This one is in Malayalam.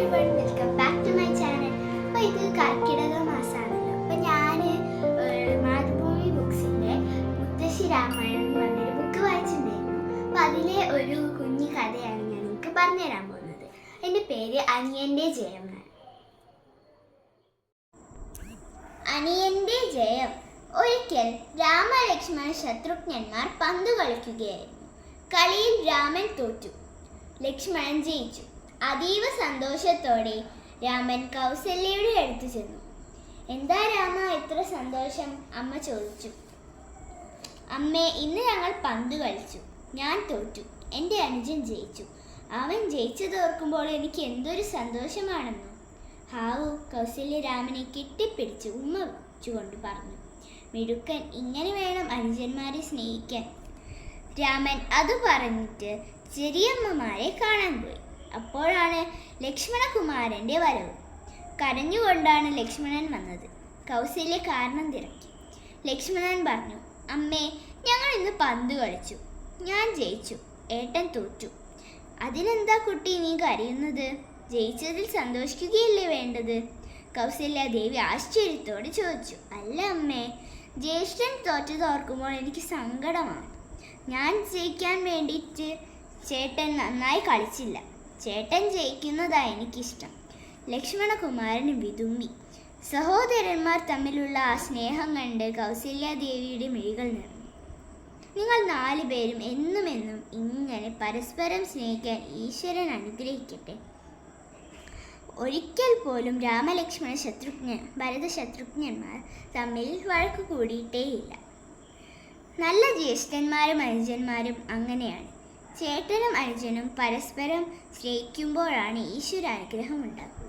Everyone welcome back to my channel അപ്പോൾ ഇത് കർക്കിടക മാസമാണല്ലോ. അപ്പോൾ ഞാൻ മാതൃഭൂമി ബുക്സിന്റെ മുത്തശ്ശി രാമായണം എന്ന് പറഞ്ഞൊരു ബുക്ക് വായിച്ചിട്ടുണ്ടായിരുന്നു. അപ്പോൾ അതിലെ ഒരു കുഞ്ഞു കഥയാണ് ഞാൻ നിങ്ങൾക്ക് പറഞ്ഞുതരാൻ പോകുന്നത്. എന്റെ പേര് അനിയന്റെ ജയം അനിയന്റെ ജയം. ഒരിക്കൽ രാമലക്ഷ്മണ ശത്രുഘ്നന്മാർ പന്ത് കളിക്കുകയായിരുന്നു. കളിയിൽ രാമൻ തോറ്റു. ലക്ഷ്മണൻ ജയിച്ചു. അതീവ സന്തോഷത്തോടെ രാമൻ കൗസല്യയുടെ അടുത്ത് ചെന്നു. എന്താ രാമ ഇത്ര സന്തോഷം? അമ്മ ചോദിച്ചു. അമ്മേ ഇന്ന് ഞങ്ങൾ പന്ത് കളിച്ചു. ഞാൻ തോറ്റു. എന്റെ അനുജൻ ജയിച്ചു. അവൻ ജയിച്ചത് ഓർക്കുമ്പോൾ എനിക്ക് എന്തൊരു സന്തോഷമാണെന്ന്. ഹാവു കൗസല്യ രാമനെ കെട്ടിപ്പിടിച്ച് ഉമ്മ വെച്ചുകൊണ്ട് പറഞ്ഞു. മിടുക്കൻ ഇങ്ങനെ വേണം അനുജന്മാരെ സ്നേഹിക്കാൻ. രാമൻ അത് പറഞ്ഞിട്ട് ചെറിയമ്മമാരെ കാണാൻ പോയി. അപ്പോഴാണ് ലക്ഷ്മണകുമാരന്റെ വരവ്. കരഞ്ഞുകൊണ്ടാണ് ലക്ഷ്മണൻ വന്നത്. കൗസല്യ കാരണം തിരക്കി. ലക്ഷ്മണൻ പറഞ്ഞു അമ്മേ ഞങ്ങൾ ഇന്ന് പന്ത് കളിച്ചു. ഞാൻ ജയിച്ചു. ഏട്ടൻ തോറ്റു. അതിനെന്താ കുട്ടി നീ കരയുന്നത്? ജയിച്ചതിൽ സന്തോഷിക്കുകയല്ലേ വേണ്ടത്? കൗസല്യ ദേവി ആശ്ചര്യത്തോടെ ചോദിച്ചു അല്ല അമ്മേ ജ്യേഷ്ഠൻ തോറ്റത് ഓർക്കുമ്പോൾ എനിക്ക് സങ്കടമാണ്. ഞാൻ ജയിക്കാൻ വേണ്ടിയിട്ട് ചേട്ടൻ നന്നായി കളിച്ചില്ല. ചേട്ടൻ ജയിക്കുന്നതാ എനിക്കിഷ്ടം. ലക്ഷ്മണകുമാരൻ വിതുമ്പി സഹോദരന്മാർ തമ്മിലുള്ള ആ സ്നേഹം കണ്ട് കൗസല്യാദേവിയുടെ മിഴികൾ നിറഞ്ഞു. നിങ്ങൾ നാലു പേരും എന്നും എന്നും ഇങ്ങനെ പരസ്പരം സ്നേഹിക്കാൻ ഈശ്വരൻ അനുഗ്രഹിക്കട്ടെ. ഒരിക്കൽ പോലും രാമലക്ഷ്മണ ശത്രുഘ്ന ഭരത ശത്രുഘ്നന്മാർ തമ്മിൽ വഴക്ക് കൂടിയിട്ടേയില്ല. നല്ല ജ്യേഷ്ഠന്മാരും അനുജന്മാരും അങ്ങനെയാണ്. ചേട്ടനും അനുജനും പരസ്പരം സ്നേഹിക്കുമ്പോഴാണ് ഈശ്വര അനുഗ്രഹം ഉണ്ടാക്കുക